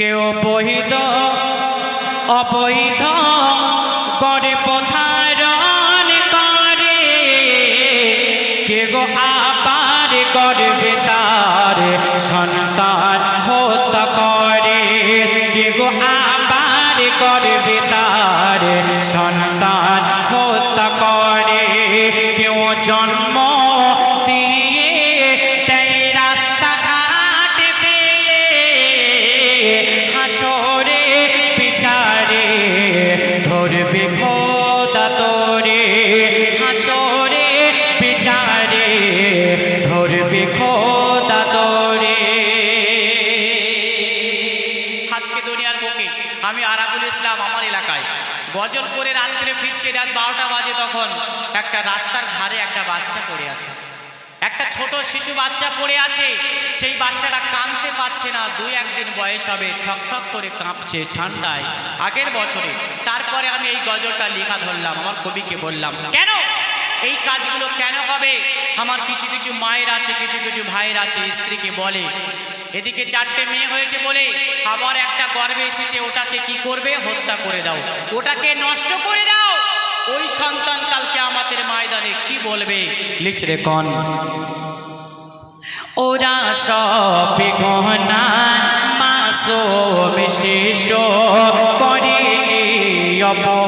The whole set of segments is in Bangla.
কেউ বৈধ অবৈধ করে পথারণ করে। কে গো আবার গর্বে তার সন্তান হত্যা করে? কে গো আবার গর্বে তার সন্তান হত্যা করে? কেউ জন্ম আমি আরাবুল ইসলাম আমার এলাকায়। গজল করে রাত্রে ফিরছে, রাত বারোটা বাজে তখন। একটা রাস্তার ধারে একটা বাচ্চা পড়ে আছে। একটা ছোট শিশু বাচ্চা পড়ে আছে। সেই বাচ্চাটা কাঁদতে পারছে না। দুই একদিন বয়স হবে, ঠক ঠক করে কাঁপছে ঠান্ডায় আগের বছরে। তারপরে আমি এই গজলটা লেখা ধরলাম, আমার কবিকে বললাম, কেন? এই কাজগুলো কেন হবে? আমার কিছু কিছু মায়ের আছে, কিছু কিছু ভাইয়ের আছে, স্ত্রীকে বলে এদিকে চারটে মেয়ে হয়েছে বলে আবার একটা গর্বে এসেছে, ওটাকে কি করবে? হত্যা করে দাও। ওটাকে নষ্ট করে দাও। ওই সন্তান কালকে আমাদের ময়দানে কি বলবে? লিখছে কন। ওরা সব গহনা মাসুম শিশু করিনি অপরাধ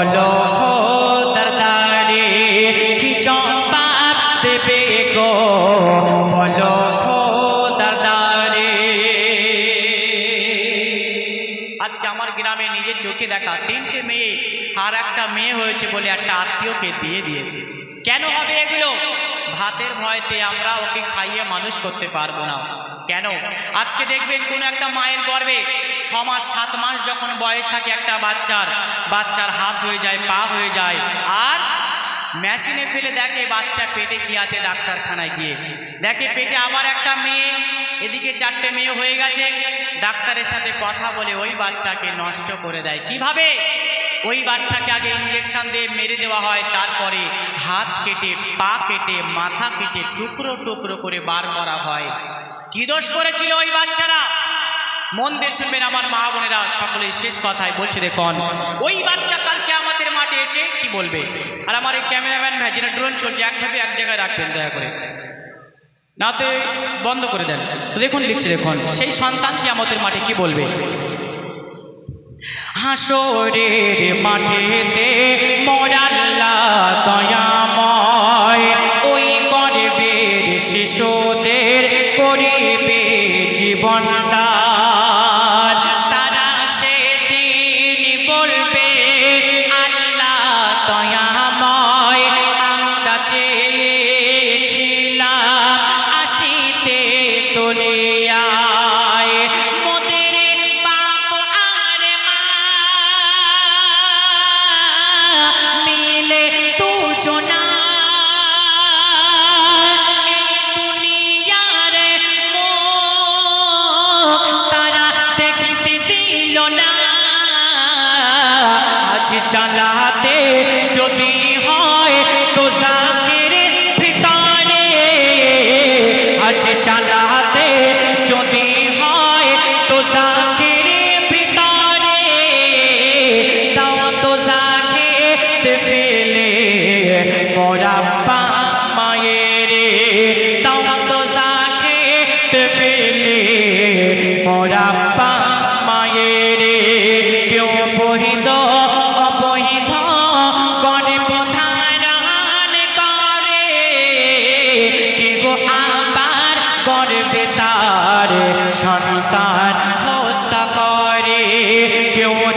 বলো খোদার দারে কি দেবে গো? বলো খোদার দারে আজকে আমার গ্রামে নিজের চোখে দেখা তিনটে মেয়ে, আর একটা মেয়ে হয়েছে বলে একটা আত্মীয়কে দিয়ে দিয়েছে। কেন হবে এগুলো? ভাতের ভয়তে আমরা ওকে খাইয়ে মানুষ করতে পারব না। কেন? আজকে দেখবেন কোন একটা মায়ের গর্বে ছ মাস সাত মাস যখন বয়স থাকে একটা বাচ্চার বাচ্চার হাত হয়ে যায়, পা হয়ে যায়, আর মেশিনে ফেলে দেখে বাচ্চা পেটে কি আছে ডাক্তারখানায় গিয়ে। দেখে পেটে আবার একটা মেয়ে, এদিকে চারটে মেয়ে হয়ে গেছে, ডাক্তারের সাথে কথা বলে ওই বাচ্চাকে নষ্ট করে দেয়। কীভাবে? ওই বাচ্চাকে আগে ইঞ্জেকশন দিয়ে মেরে দেওয়া হয়, তারপরে হাত কেটে, পা কেটে, মাথা কেটে, টুকরো টুকরো করে বার করা হয়। কি দোষ করেছিল ওই বাচ্চারা? মন দিয়ে শুনবেন আমার মা বোনেরা, সকলেই শেষ কথায় বলছে দেখুন, ওই বাচ্চা কালকে আমাদের মাঠে এসে কি বলবে? আর আমার এই ক্যামেরাম্যান ভাই, যেটা ড্রোন চলছে একভাবে এক জায়গায় রাখবেন দয়া করে। নাতে বন্ধ করে দেন। তো দেখুন, লিখছে দেখুন, সেই সন্তান কি আমাদের মাঠে কি বলবে? হাসরের মাঠেতে 啊。চালাতে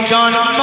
জন্ম